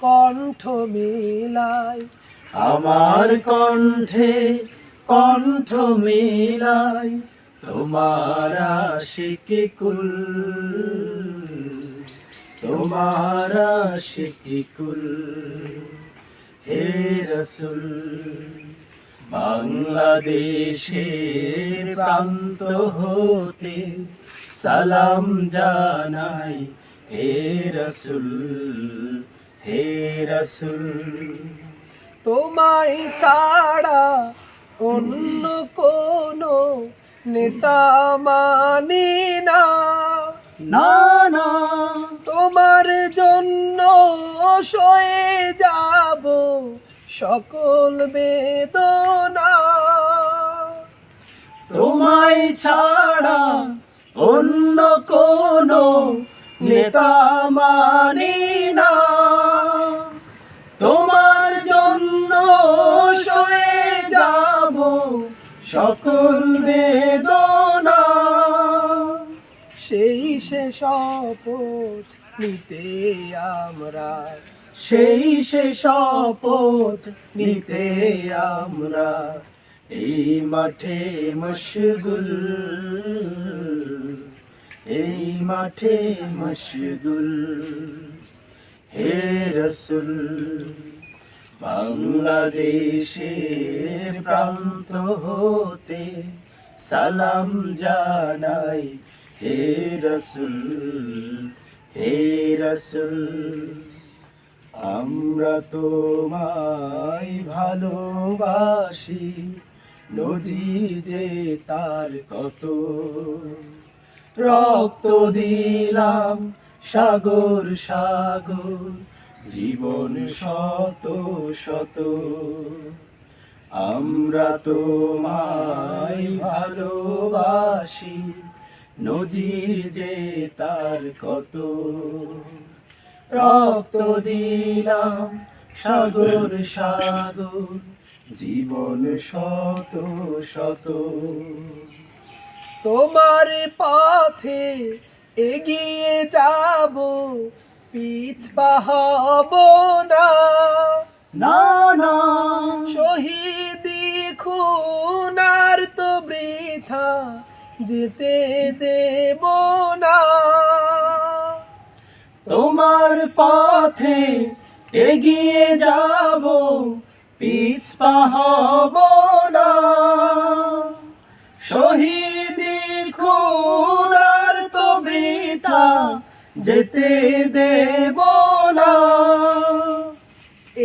কণ্ঠ মিলাই আমার কণ্ঠে কণ্ঠ মিলাই তোমার আশিকি কুল। তোমার আশিকি কুল। হে রসুল, বাংলাদেশের প্রান্ত হতে সালাম জানাই, হে রসুল। হে রসুল তোমায় ছাড়া অন্য কোনো নেতা মানি না। না না। তোমার জন্য সয়ে যাব সকল বেদনা। তোমায় ছাড়া অন্য কোনো নেতা মানি না। শপথ নিতে আমরা। সেই সে শপথ নিতে আমরা। এই মাঠে মশগুল, এই মাঠে মশগুল। হে রসুল, বাংলাদেশের প্রান্ত হতে সালাম জানাই। হে রসুল হে রসুল, আমরা তোমায় ভালোবাসি, নজির যে তার কত। রক্ত দিলাম সাগর সাগর, জীবন শত শত। আমরা তোমায় ভালোবাসি নজির যে তার কত? রক্ত দিলাম সাগর সাগর, জীবন শত শত। তোমার পথে এগিয়ে যাব পিছ পাহাব না না। যেতে দেব না। তোমার পথে এগিয়ে যাব পিছ পাহব না। শহীদি খুনার তো বৃথা, যেতে দেব না।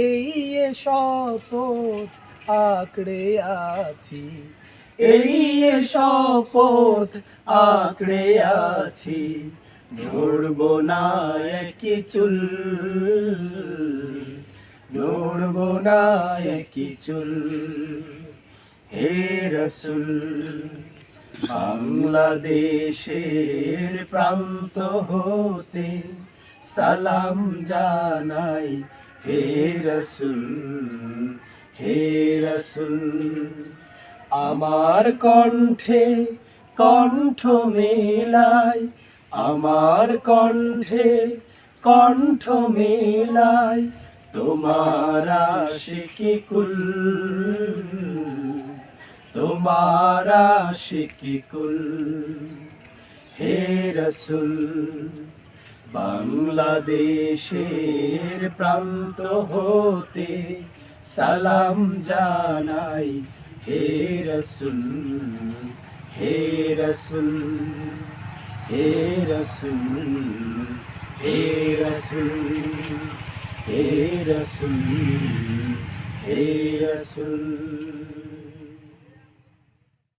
এই শপথ আঁকড়ে আছি এই শপথ আঁকড়ে আছি। নড়ব না একই চুল। নড়ব না একই চুল। হে রসুল, বাংলাদেশের প্রান্ত হতে সালাম জানাই। হে রসুল হে রসুল। আমার কণ্ঠে কণ্ঠ মেলাই আমার কণ্ঠে কণ্ঠ মেলাই তোমার আশিকি কুল, তোমার আশিকি কুল। হে রসুল, বাংলাদেশের প্রান্ত হতে সালাম জানাই হে রসুল হে রসুল হে রসুল হে রসুল হে রসুল হে রসুল।